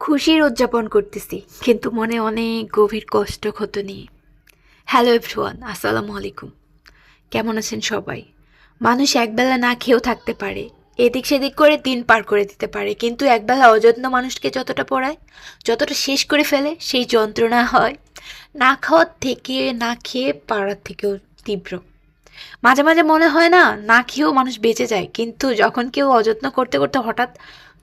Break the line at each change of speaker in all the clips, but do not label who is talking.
খুশির উদযাপন করতেছি, কিন্তু মনে অনেক গভীর কষ্ট ক্ষত নিয়ে হ্যালো এভরিওয়ান আসসালামু আলাইকুম। কেমন আছেন সবাই? মানুষ একবেলা না খেয়েও থাকতে পারে, এদিক সেদিক করে দিন পার করে দিতে পারে, কিন্তু একবেলা অযত্ন মানুষকে যতটা পড়ায়, যতটা শেষ করে ফেলে, সেই যন্ত্রণা হয় না খাওয়ার থেকে, না খেয়ে পাড়ার থেকেও তীব্র। মাঝে মাঝে মনে হয় না না খেয়েও মানুষ বেঁচে যায়, কিন্তু যখন কেউ অযত্ন করতে করতে হঠাৎ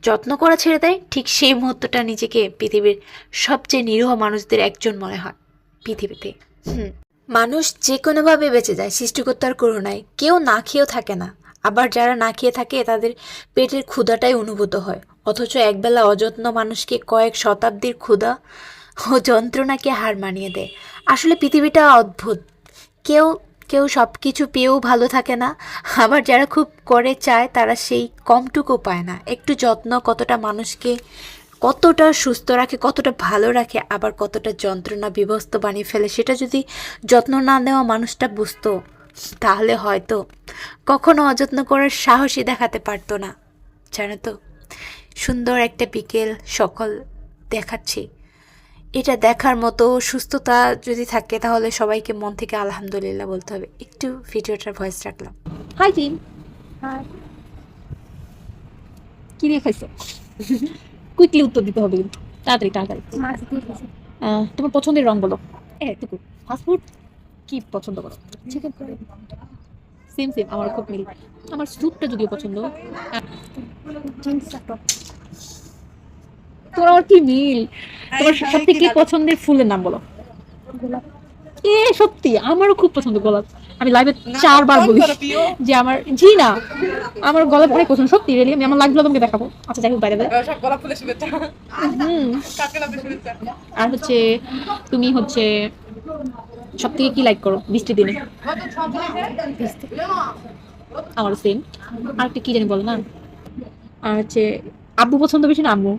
যত্ন করা ছেড়ে দেয়, ঠিক সেই মুহূর্তটা নিজেকে পৃথিবীর সবচেয়ে নিরীহ মানুষদের একজন মনে হয়, পৃথিবীতে। হুম। মানুষ যে কোনোভাবে বেঁচে যায়, সৃষ্টিকর্তার করুণায়। কেউ না খেয়েও থাকে না। আবার যারা না খেয়ে থাকে, তাদের পেটের ক্ষুধাটাই অনুভূত হয়। অথচ একবেলা অযত্ন মানুষকে কয়েক শতাব্দীর ক্ষুধা ও যন্ত্রণাকে হার মানিয়ে দেয়। আসলে পৃথিবীটা অদ্ভুত। কেউ কেউ সব কিছু পেয়েও ভালো থাকে না। আবার যারা খুব করে চায়, তারা সেই কমটুকু পায় না। একটু যত্ন কতটা মানুষকে কতটা সুস্থ রাখে, কতটা ভালো রাখে, আবার কতটা যন্ত্রণা বিভস্ত বানিয়ে ফেলে, সেটা যদি যত্ন না নেওয়া মানুষটা বুঝতো, তাহলে হয়তো কখনো অযত্ন করার সাহসই দেখাতে পারতো না। জানো তো, সুন্দর একটা বিকেল সকাল দেখাচ্ছি। এটা দেখার মতো সুস্থতা যদি থাকে তাহলে সবাইকে মন থেকে আলহামদুলিল্লাহ বলতে হবে। একটু ভিডিওটার ভয়েস রাখলাম।
Hi team hi. কি দিয়ে খাইছো? কুইকলি উত্তর দিতে হবে কিন্তু। তাড়াতাড়ি তাড়াতাড়ি। তোমার পছন্দের রং বলো। এটুকু ফাস্টফুড কি পছন্দ করো? চিকেন সেম সেম আমার খুব মিল। আমার স্যুপটা যদিও পছন্দ। তোমার আমার কি মিল? তোমার সব থেকে পছন্দের ফুলের নাম বলো। এ সত্যি আমারও খুব পছন্দ গোলাপ। আমি লাইভে চারবার বলি যে আমার জি না আমার গোলাপ অনেক পছন্দ সত্যি রেলি আমি আমার লাগল তোমাকে দেখাবো। আচ্ছা যাই হোক বাইরে আর হচ্ছে তুমি হচ্ছে সব থেকে কি লাইক করো বৃষ্টি দিনে? আমার সেম আর একটা কি জানি বলো না? আর হচ্ছে আব্বু পছন্দ বেশি না আম্মু?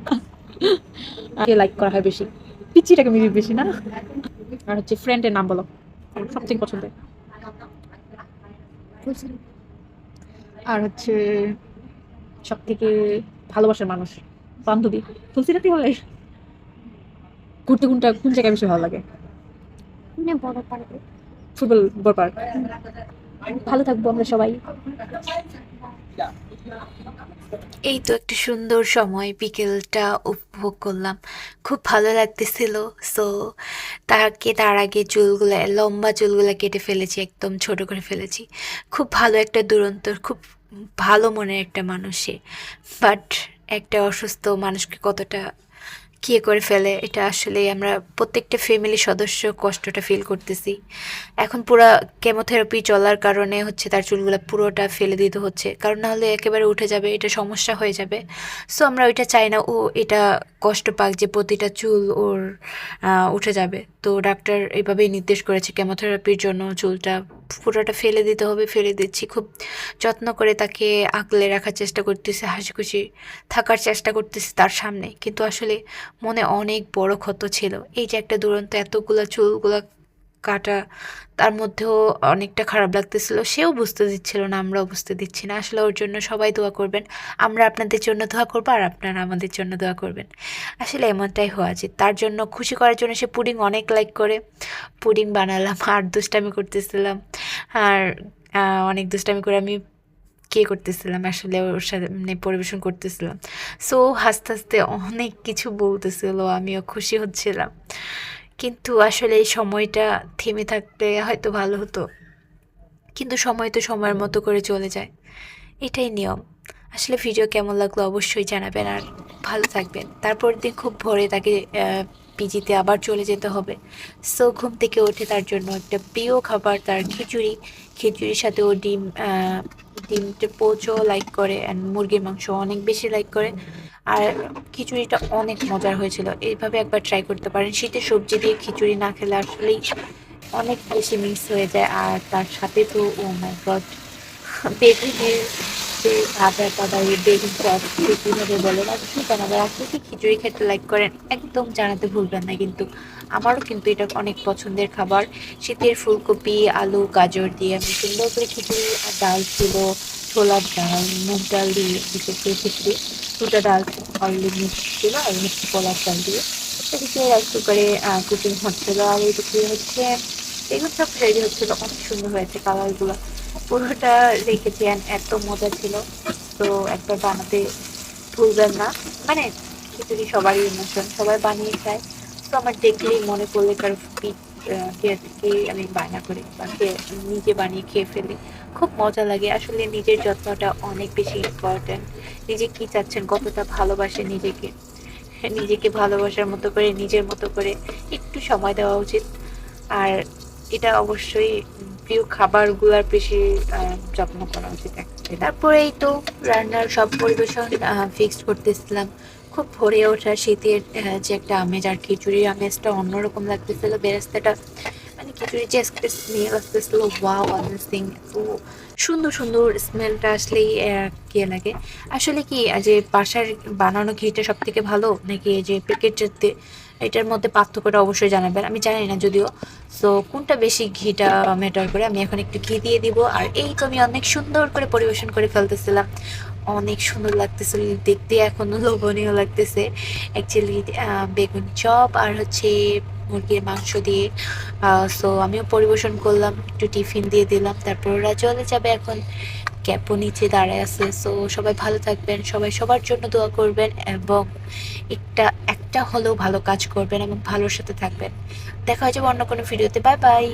লাইক করা হয় বেশি। পিচিটাকে মিলি বেশি না? আর হচ্ছে ফ্রেন্ডের নাম বলো। সব থেকে পছন্দের। আর হচ্ছে সব থেকে ভালোবাসার মানুষ বান্ধবী। তুলসিরাতি হলে ঘুরতে কোনটা কোন জায়গায় বেশি ভালো লাগে? Football ball park. ভালো থাকব আমরা সবাই।
এই তো একটা সুন্দর সময় বিকেলটা উপভোগ করলাম। খুব ভালো লাগতেছিল। সো তাকে, তার আগে চুলগুলো, লম্বা চুলগুলো কেটে ফেলেছি, একদম ছোট করে ফেলেছি। খুব ভালো একটা দুরন্ত, খুব ভালো মনের একটা মানুষে বাট একটা অসুস্থ মানুষকে কতটা কে করে ফেলে। এটা আসলে আমরা প্রত্যেকটা ফ্যামিলি সদস্য কষ্টটা ফিল করতেছি। এখন পুরো কেমোথেরাপি চলার কারণে হচ্ছে তার চুলগুলো পুরোটা ফেলে দিতে হচ্ছে। কারণ নাহলে একেবারে উঠে যাবে, এটা সমস্যা হয়ে যাবে। সো আমরা ওইটা চাই না, ও এটা কষ্ট পাক যে প্রতিটা চুল ওর উঠে যাবে। তো ডাক্তার এভাবেই নির্দেশ করেছে কেমোথেরাপির জন্য চুলটা পুরোটা ফেলে দিতে হবে, ফেলে দিচ্ছি। খুব যত্ন করে তাকে আঁকলে রাখার চেষ্টা করতেছে হাসি খুশি থাকার চেষ্টা করতেছে তার সামনে। কিন্তু আসলে মনে অনেক বড় ক্ষত ছিল। এই যে একটা দুরন্ত এতগুলো চুলগুলো কাটা, তার মধ্যেও অনেকটা খারাপ লাগতেছিল। সেও বুঝতে দিচ্ছিল না, আমরাও বুঝতে দিচ্ছি না। আসলে ওর জন্য সবাই দোয়া করবেন। আমরা আপনাদের জন্য দোয়া করব আর আপনারা আমাদের জন্য দোয়া করবেন। আসলে এমনটাই হওয়া উচিত। তার জন্য খুশি করার জন্য সে পুডিং অনেক লাইক করে। পুডিং বানালাম, আর দুষ্টামি করতেছিলাম। আর অনেক দুষ্টামি করে আমি কে করতেছিলাম, আসলে ওর সামনে পরিবেশন করতেছিলাম। সো হাসতে হাসতে অনেক কিছু বলতেছিল, আমিও খুশি হচ্ছিলাম। কিন্তু আসলে এই সময়টা থেমে থাকলে হয়তো ভালো হতো। কিন্তু সময় তো সময়ের মতো করে চলে যায়। এটাই নিয়ম। আসলে ভিডিও কেমন লাগল অবশ্যই জানাবেন আর ভালো থাকবেন। তারপর দিন খুব ভোরে তাকে পিজিতে আবার চলে যেতে হবে। সো ঘুম থেকে উঠে তার জন্য একটা প্রিয় খাবার, তার খিচুড়ি। খিচুড়ির সাথে ও ডিম ডিমটা পোচও লাইক করে অ্যান্ড মুরগির মাংস অনেক বেশি লাইক করে। আর খিচুড়িটা অনেক মজার হয়েছিল। এইভাবে একবার ট্রাই করতে পারেন। শীতের সবজি দিয়ে খিচুড়ি না খেলে আসলেই অনেক বেশি মিক্স হয়ে যায়। আর তার সাথে তো ও মাই গড বেগুনের যে ভাজা টাদা বেগুন চপ কীভাবে বলে না ঠিক আমাদের আপনি কি খিচুড়ি খেতে লাইক করেন, একদম জানাতে ভুলবেন না কিন্তু আমারও কিন্তু এটা অনেক পছন্দের খাবার। শীতের ফুলকপি, আলু, গাজর দিয়ে আমি সুন্দর করে খিচুড়ি আর ডাল ছিল, ছোলার ডাল, মুগ ডাল দিয়ে বিশেষ করে খিচুড়ি, দুটা ডাল অলরেডি মিক্স ছিল আর মিক্স কলার ডাল দিয়ে। এদিকে রাইস কুকারে কুকিং হচ্ছিল আর এদিকে হচ্ছে, এগুলো সব রেডি হচ্ছিল, অনেক সুন্দর হয়েছে কালারগুলো পুরোটা রেখেছি এত মজা ছিল। তো একবার বানাতে ভুলবেন না। মানে খিচুড়ি সবারই ইমোশন সবাই বানিয়ে খায়। তো আমার দেখলেই মনে পড়লে কারও আমি বায়না করি বা নিজে বানিয়ে খেয়ে ফেলি। খুব মজা লাগে। আসলে নিজের যত্নটা অনেক বেশি ইম্পর্ট্যান্ট নিজে কি চাচ্ছেন, কতটা ভালোবাসে নিজেকে? নিজেকে ভালোবাসার মতো করে, নিজের মতো করে একটু সময় দেওয়া উচিত। আর এটা অবশ্যই প্রিয় খাবারগুলার বেশি যত্ন করা উচিত। তারপরেই তো রান্নার সব পরিবেশন ফিক্সড করতেছিলাম খুব ভরে ওঠা শীতের যে একটা আমেজ আর খিচুড়ির আমেজটা অন্যরকম লাগতেছিল বেরেস্তাটা খিচুড়ির যে একটা স্মেল আসতেছিল ওয়াও অ্যামেজিং তো সুন্দর সুন্দর স্মেলটা আসলেই আহ, লাগে আসলে কি যে বাসার বানানো ঘিটা সব থেকে ভালো নাকি যে প্যাকেটের এটার মধ্যে পার্থক্যটা অবশ্যই জানাবেন আমি জানি না যদিও সো কোনটা বেশি ঘিটা ম্যাটার করে আমি এখন একটু ঘি দিয়ে দিব আর এই তো আমি অনেক সুন্দর করে পরিবেশন করে ফেলতেছিলাম অনেক সুন্দর লাগতেছিল দেখতে এখনও লোভনীয় লাগতেছে অ্যাকচুয়ালি বেগুন চপ আর হচ্ছে মুরগির মাংস দিয়ে। সো আমিও পরিবেশন করলাম, একটু টিফিন দিয়ে দিলাম, তারপর ওরা চলে যাবে এখন। ক্যাপও নিচে দাঁড়ায় আছে সো সবাই ভালো থাকবেন, সবাই সবার জন্য দোয়া করবেন এবং একটা একটা হলেও ভালো কাজ করবেন এবং ভালোর সাথে থাকবেন। দেখা হয়ে যাবে অন্য কোনো ভিডিওতে বাই বাই